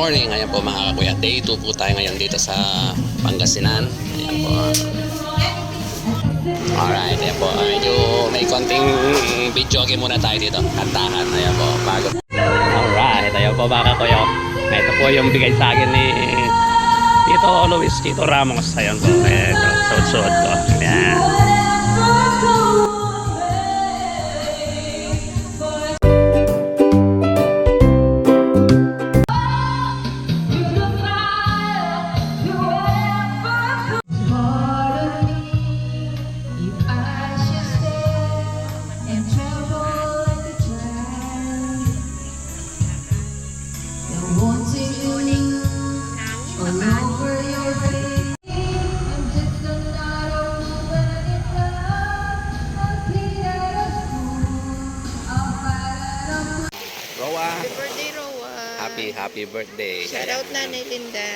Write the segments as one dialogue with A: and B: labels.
A: morning. Ayan po mga kakuya. Day 2 po tayo ngayon dito sa Pangasinan. Ayan po. Alright, ayan po. Medyo may konting video game muna tayo dito. Kantahan. Ayan po. Bago. Alright, ayan po mga kakuya. Ito po yung bigay sa akin ni Tito Luis Tito Ramos. Ayan po. Ito, suot-suot ko. Ayan.
B: Happy,
A: happy birthday.
B: Shout out Nanay Linda.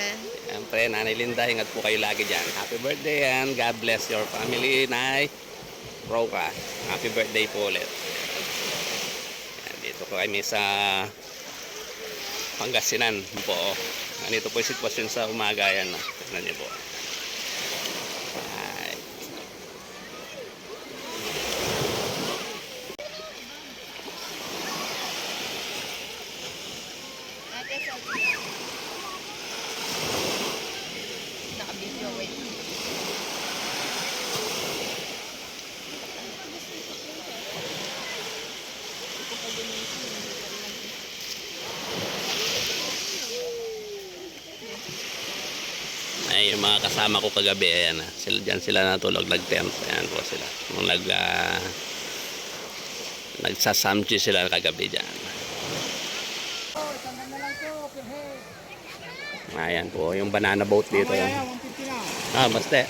A: Siyempre, Nanay Linda, ingat po kayo lagi dyan. Happy birthday and God bless your family, Nay. Roka, happy birthday po ulit. Yan, dito po kami sa Pangasinan po. Ganito po yung sitwasyon sa umaga yan. Tignan niyo po. Mga kasama ko kagabi, ayan na. Sila, dyan sila natulog, nag-tent. Ayan po sila. Nung nag, uh, nagsasamchi sila kagabi dyan. Ayan po, yung banana boat dito. Yan. Ah, basta.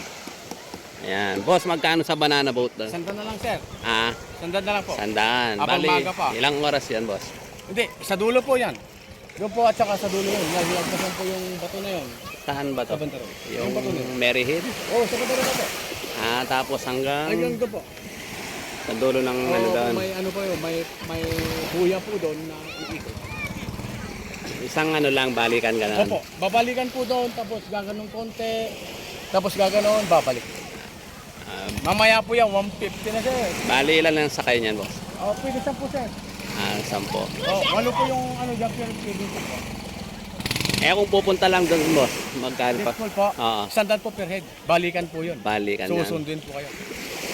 A: Ayan. Boss, magkano sa banana boat doon?
C: Sandan na lang, sir.
A: Ah,
C: Sandan na lang po. Habang
A: Bali,
C: pa.
A: ilang oras yan, boss?
C: Hindi, sa dulo po yan. Doon po at saka sa dulo yun. Nalagpasan po yung bato na yun.
A: Saan ba to?
C: Bantaro.
A: Yung. Mary Hill?
C: Oo, oh, sa bantaro na po.
A: Ah, tapos hanggang
C: Hanggang doon po.
A: sa dulo ng
C: Oo,
A: ano doon.
C: may ano po yun, may, may kuya po doon na iikot.
A: Isang ano lang, balikan ka na.
C: Opo, babalikan po doon, tapos gaganon konti, tapos gaganon, babalik.
A: Ah,
C: Mamaya po yan, 150 na sir.
A: bali ilan lang sakay niyan, boss?
C: Oh, pwede sa po sir.
A: Ah, sampo.
C: Oh, ano po yung ano dyan, sir, pwede po.
A: Eh kung pupunta lang doon, boss, magkano pa?
C: Dismal po,
A: Oo.
C: sandan po per head, balikan po yun.
A: Balikan yan.
C: Susundin po kayo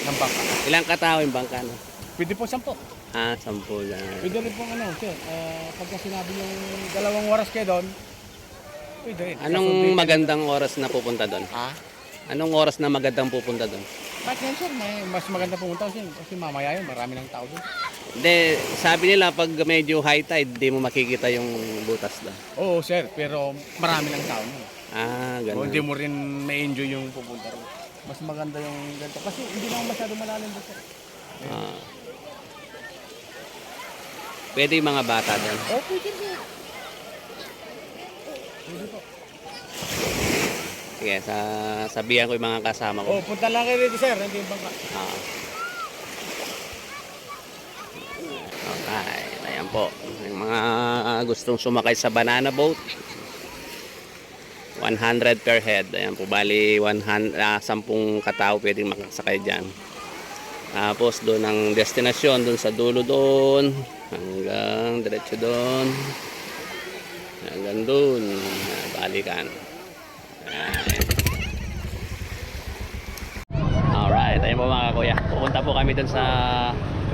C: ng bangka.
A: Ilang katao yung bangka, no?
C: Pwede po sampo.
A: Ah, sampo lang.
C: Pwede rin po ano, sir, ah, pagka sinabi yung dalawang oras kayo doon, pwede rin.
A: Anong
C: kayo.
A: magandang oras na pupunta doon?
C: Ha?
A: Anong oras na magandang pupunta doon?
C: Bakit yan sir, may mas maganda pumunta kasi, kasi mamaya yun, marami ng tao doon.
A: Hindi, sabi nila pag medyo high tide, di mo makikita yung butas doon.
C: Oo sir, pero marami ng tao doon.
A: Ah,
C: O,
A: ganun.
C: hindi mo rin ma-enjoy yung pupunta ron. Mas maganda yung ganito. Kasi hindi naman masyado malalim doon sir.
A: Ah. Pwede yung mga bata doon.
C: Oo, pwede sir. Pwede po.
A: Sige, sa, sabihan ko yung mga kasama ko.
C: Oo, punta lang kayo dito sir, hindi yung bangka.
A: Ah. Okay, ayan po. Yung mga gustong sumakay sa banana boat, 100 per head. Ayan po, bali 100, ah, 10 katao pwedeng makasakay dyan. Tapos doon ang destinasyon, doon sa dulo doon, hanggang diretso doon, hanggang doon, balikan. Alright, ayun po mga kuya. Pupunta po kami dun sa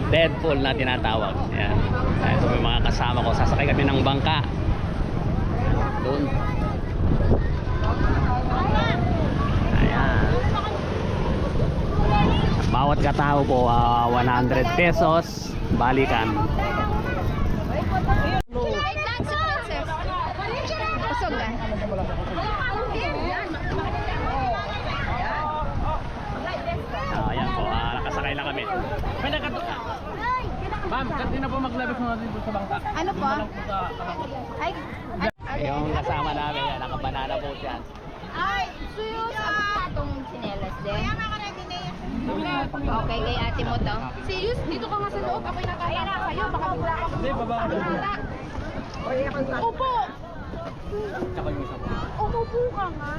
A: Deadpool na tinatawag. Ayan. Ayun po yung mga kasama ko. Sasakay kami ng bangka. Doon. Ayan. Bawat katao po, ah, 100 pesos. Balikan.
B: Wait lang, sir, princess. Busog ka.
A: Ah, ayan po, ah, nakasakay na kami. May nagkato ka. Ma'am, kanina po maglabas mo natin sa bangka.
B: Ano po? Ay, ay,
A: Yung kasama namin, yan, nakabanana boat yan.
B: ay, suyos. Itong chinelas din. Kaya nga ka na Okay, kay ate mo to. Serious, dito ka nga sa loob. Ako'y nakakaya na kayo. Baka wala ka.
C: Hindi, baba ka doon.
B: Opo.
D: Tsaka yung isa po.
B: Umupo ka nga.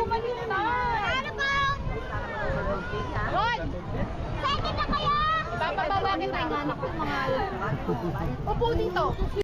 B: Bumalik na. Ano ba? Ron! Second na kaya? Bababa kita. Upo dito.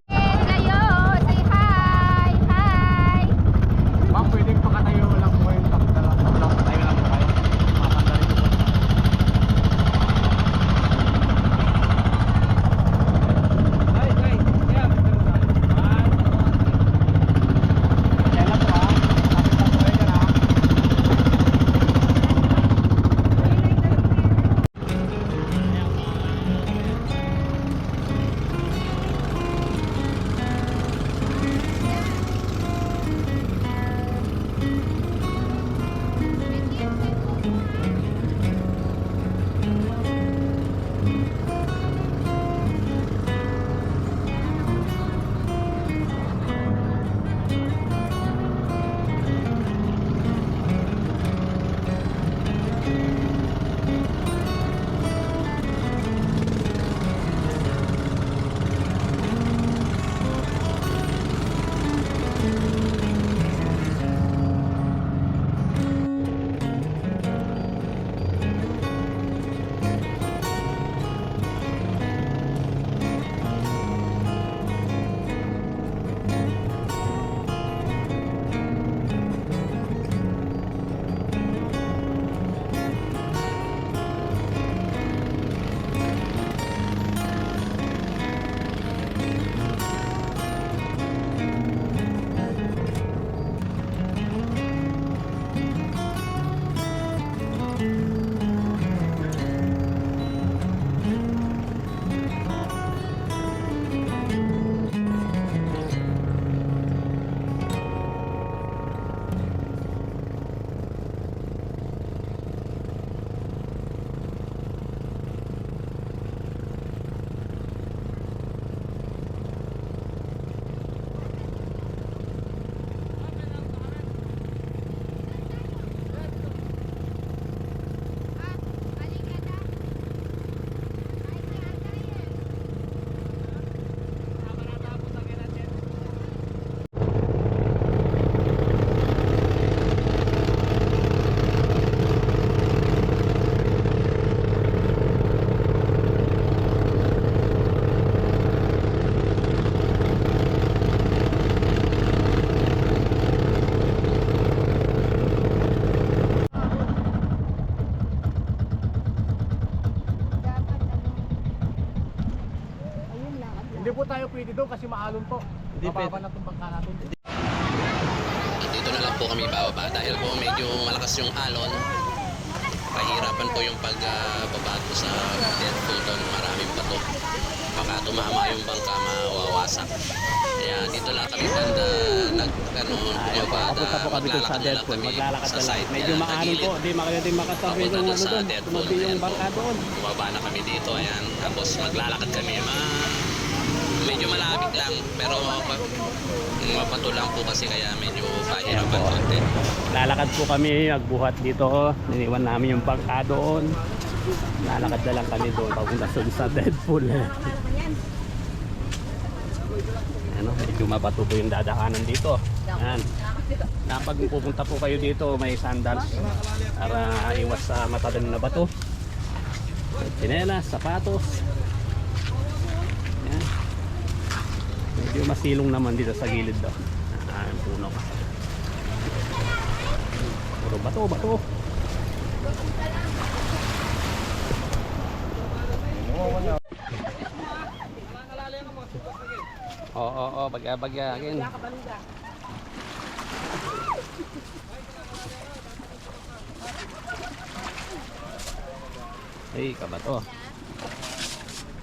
D: Doon kasi maalon po.
E: Hindi
D: Mababa na itong bangka natin.
E: Dito na lang po kami bababa dahil po medyo malakas yung alon. Kahirapan po yung pagbaba uh, sa dead pool doon. Maraming bato. Baka tumama yung bangka, mawawasak. Kaya dito lang kami banda nag ano,
A: sa
E: maglalakad na lang
A: Deadpool.
E: kami
A: Maglalakad
E: sa
A: na lang.
E: side
A: Medyo
E: tagilid.
A: po. Di makaya din makatabi
E: Papunta
A: yung
E: doon
A: ano
E: sa
A: doon.
E: Deadpool.
A: Tumabi yung barka doon.
E: Bumaba na kami dito, ayan. Tapos maglalakad kami. Ma medyo malapit lang, pero mapa- mapato lang po kasi kaya medyo pahirapan konti.
A: Lalakad po kami. Nagbuhat dito. Niniwan namin yung barka doon. Lalakad na lang kami doon. Papunta sa Deadpool. ano, medyo mabato po yung dadaanan dito. Yan. Na pag pupunta po kayo dito, may sandals para iwas sa matadang na bato. Chinelas, sapatos. Yan. Medyo masilong naman dito sa gilid daw. Ah, ang puno. Puro bato, bato. Oo, oo, oo, bagya-bagyagin. Hey, kabato.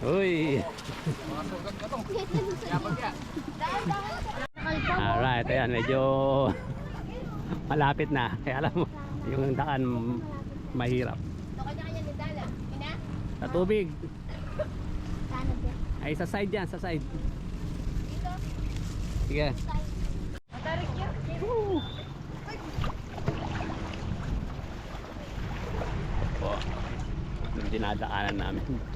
A: Uy. Alright, ayan, medyo malapit na. Kaya alam mo, yung daan mahirap. Sa tubig. Ay, sa side yan, sa side.
B: Dito?
A: Sige.
B: Matarik yan.
A: Po. Yung dinadaanan namin.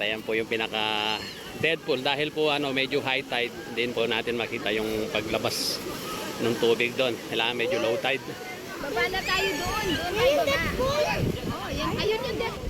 A: Alright, ayan po yung pinaka Deadpool dahil po ano medyo high tide din po natin makita yung paglabas ng tubig doon. Kailangan medyo low tide.
B: Baba na tayo doon. Doon tayo baba. Oh, yan. Ayun yung death.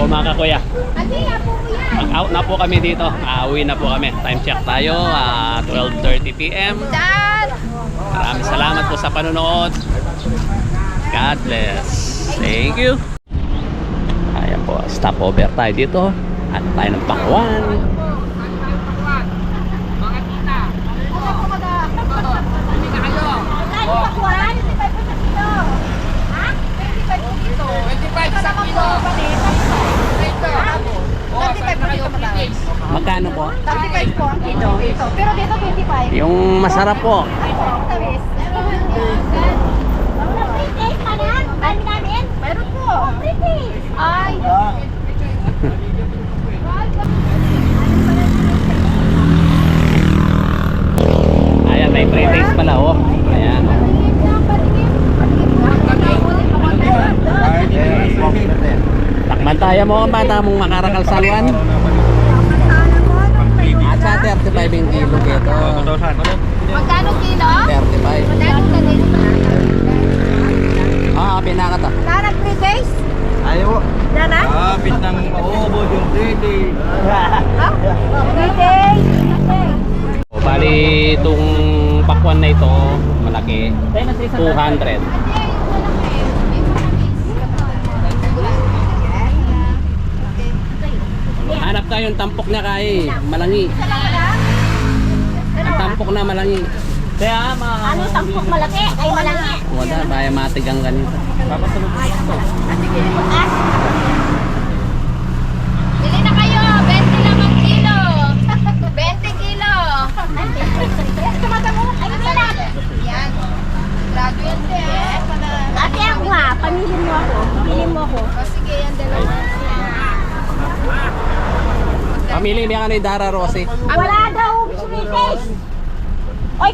A: Po mga kakuya. Mag-out na po kami dito. Ah, uwi na po kami. Time check tayo. ah, 12.30 p.m.
B: Dad!
A: Maraming salamat po sa panonood. God bless. Thank you. Ayan po, stopover tayo dito. At tayo ng Pakwan.
B: Ano pa kuwan? 25 pa sa kilo. Ha? 25 po kilo. 25 sa kilo. 35 po dito mataas.
A: Magkano po?
B: 35 po ang kilo. Ito. Pero dito 25.
A: Yung masarap po.
B: Tamis. Wala free taste pa na? Dami namin? Meron po. Free taste. Ay.
A: Ayan, may pre-taste pala oh. Ayan. Takman tayo mo ang bata mong makarakal salwan. At sa 35 yung kilo dito.
B: Magkano kilo?
A: 35.
B: Magkano ka din?
A: Ah, pinaka to.
B: Narag free taste?
C: Ayaw.
B: Nana?
C: Kapit ng maubod yung titi.
B: Free taste.
A: O, bali itong pakwan na ito, malaki. 200. Hanap tayo yung tampok na kay malangi. Ang tampok na malangi. Kaya ma
B: Ano tampok malaki? Ay malaki.
A: wala baya matigang ganito.
B: Bili na kayo. 20 lang ang kilo. 20 kilo. Tumata mo. Ay, bilat. Yan. Grabe yan, te.
F: Ate ako nga, pamili mo ako. Pili mo ako.
B: O, sige, yan dalawa.
A: Pamili niya ka ni Dara Rossi.
F: Wala daw taste. Oy,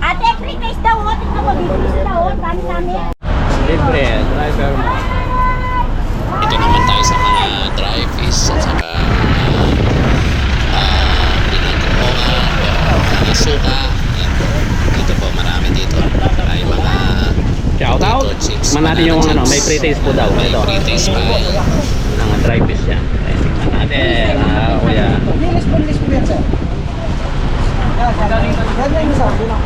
F: ate, free taste daw. O, tingnan mo, bibis daw. Dami namin.
A: Libre, driver mo. Ito naman tayo sa mga fish at saka suka. Yan. Dito po, marami dito. Ay mga Shout out. Man natin yung ano, may pre-taste po daw. May pre-taste pa. Mga dry fish yan. Ay, tingnan natin. Ah, kuya.
C: Linis po, linis po yan, sir. Yan, yan. Yan na yung isa. Bilang.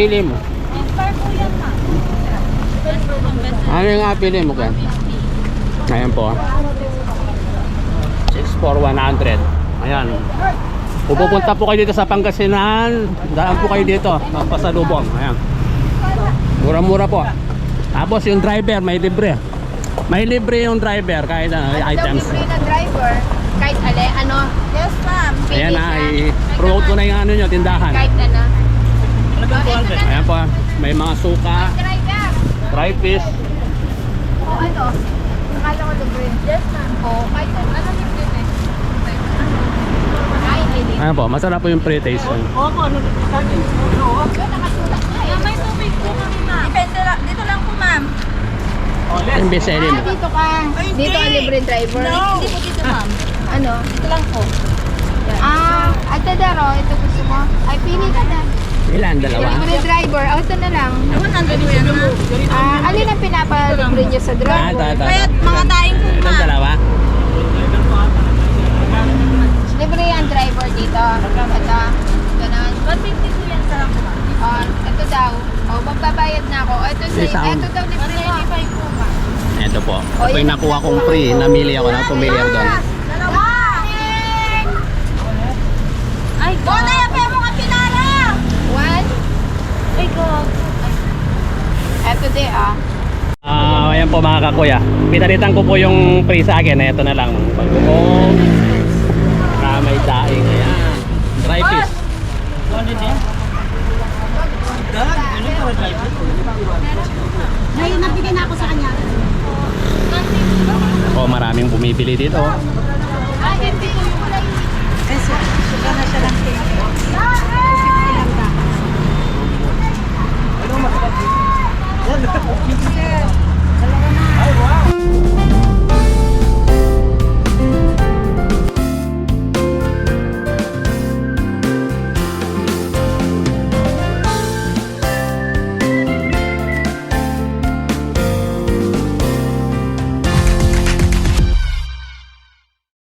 A: Pili mo? Ano yung pili mo, Ken? Ayan po. 6 for 100. Ayan. Pupunta po kayo dito sa Pangasinan, daan po kayo dito. Pasalubong. Ayan. Mura-mura po. Tapos yung driver, may libre. May libre yung driver kahit ano,
B: daw
A: items.
B: libre na driver? Kahit ale, ano? Yes, ma'am.
A: Ayan na, i-promote ko na yung ano nyo, tindahan.
B: Kahit ano.
A: Ayan po, may mga suka,
B: Driver.
A: dry fish.
B: O ano? Nakala ko libre. Yes, ma'am. O, kahit ano. Ano libre na?
A: Ayan po, masarap po yung pre-taste.
B: Yun, nakasulat na eh. May tubig po kami, ma'am. Depende lang. Dito lang po, ma'am.
A: Yung bestseller
B: Ah, dito ka. Dito ang libre driver. Hindi po dito, ma'am. Ano? Dito lang po. Ah, ate Daro, ito gusto mo? Ay, pili ka na.
A: Ilan? Dalawa?
B: Libre driver. Oh, ito na lang. 100 po yan. Ah, alin ang pinapalibre niyo sa
A: Ah,
B: driver?
A: ta, ta, ta.
B: mga daing po,
A: Ilan dalawa?
B: Libre yan driver dito. Ito. Ganun. 150 po yan sa Oh, ito daw. Oh, magbabayad na ako. Ito sa ito daw libre mo. 195 po, ma'am.
A: Ito po. Ito yung nakuha kong free. Namili ako na pumili ako doon.
B: Dalawa! Ay, go! Ay, go! Eto di ah.
A: Ah, ayan po mga kakuya. Pinalitan ko po yung free sa akin. Ito na lang. Pagkukong. Ah, may daing. Ayan. Dry fish.
F: May nabigay na ako sa kanya.
A: Ako, maraming bumibili dito.
B: Ah, hindi ko yung
F: sugar na siya lang. Wow.